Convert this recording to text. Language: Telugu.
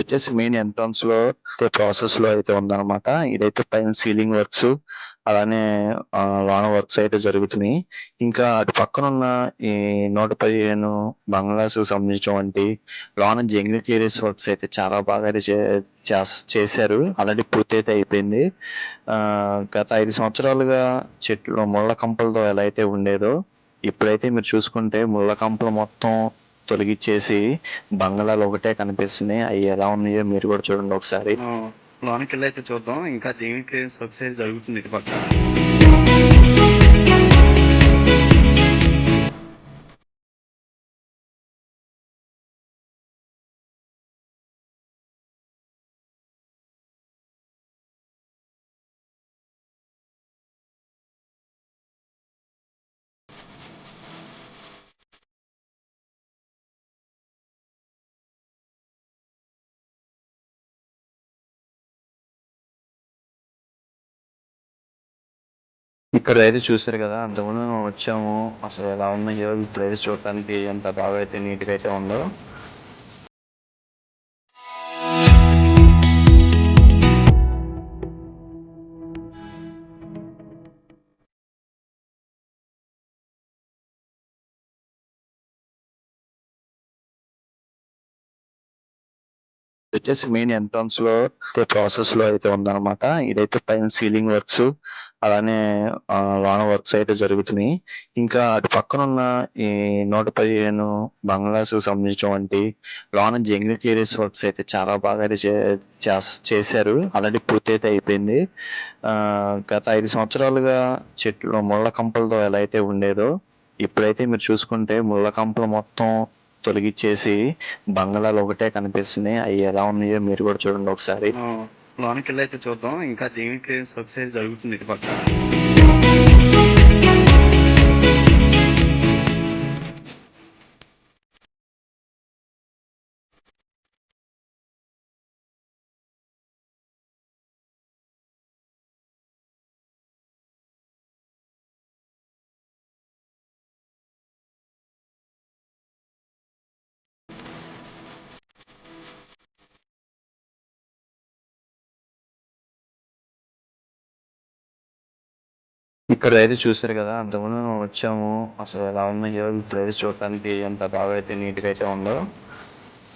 వచ్చేసి మెయిన్ ఎంట్రన్స్లో ప్రాసెస్లో అయితే ఉందన్నమాట. ఇదైతే పైన సీలింగ్ వర్క్స్ అలానే లోన వర్క్స్ అయితే జరుగుతున్నాయి. ఇంకా అటు పక్కన ఉన్న ఈ నూట పదిహేను బంగ్లాస్ సంబంధించినటువంటి లోన జంగిల్ వర్క్స్ అయితే చాలా బాగా అయితే చేస్- చేశారు. ఆల్రెడీ పూర్తి అయితే అయిపోయింది గత ఐదు సంవత్సరాలుగా చెట్లు ముళ్ళ కంపలతో ఎలా అయితే ఉండేదో ఇప్పుడైతే మీరు చూసుకుంటే ముళ్ళ కంపలు మొత్తం తొలగిచ్చేసి బంగ్లాలు ఒకటే కనిపిస్తున్నాయి. అవి ఎలా ఉన్నాయో మీరు కూడా చూడండి ఒకసారి. లోనికి వెళ్ళి అయితే చూద్దాం. ఇంకా దీనికి సక్సెస్ జరుగుతుంది ఇటు పక్క. ఇక్కడ అయితే చూసారు కదా అంతకుముందు మనం వచ్చాము. అసలు ఎలా ఉన్నాయో ఇప్పుడైతే చూడటానికి ఎంత బాగా అయితే నీట్గా అయితే ఉందో. వచ్చేసి మెయిన్ ఎంట్రన్స్లో ప్రాసెస్లో అయితే ఉందన్నమాట. ఇదైతే పైన సీలింగ్ వర్క్స్ అలానే లోన వర్క్స్ అయితే జరుగుతున్నాయి. ఇంకా అటు పక్కన ఉన్న ఈ నూట పదిహేను బంగ్లాస్ సంబంధించినటువంటి లోన జంగిల్ వర్క్స్ అయితే చాలా బాగా అయితే చే- చేస్- చేశారు. ఆల్రెడీ పూర్తి అయితే అయిపోయింది గత ఐదు సంవత్సరాలుగా చెట్లు ముళ్ళ కంపలతో ఎలా అయితే ఉండేదో ఇప్పుడైతే మీరు చూసుకుంటే ముళ్ళ కంపలు మొత్తం తొలగిచ్చేసి బంగ్లాలు ఒకటే కనిపిస్తున్నాయి. అవి ఎలా ఉన్నాయో మీరు కూడా చూడండి ఒకసారి. లోనకెళ్ళి అయితే చూద్దాం. ఇంకా దీనికి సక్సెస్ జరుగుతుంది ఇటు పక్క. ఇక్కడ అయితే చూసారు కదా అంతకుముందు మనం వచ్చాము. అసలు ఎలా ఉన్నాయో ఇప్పుడైతే చూడటానికి ఎంత బాగా అయితే నీట్గా అయితే ఉందో.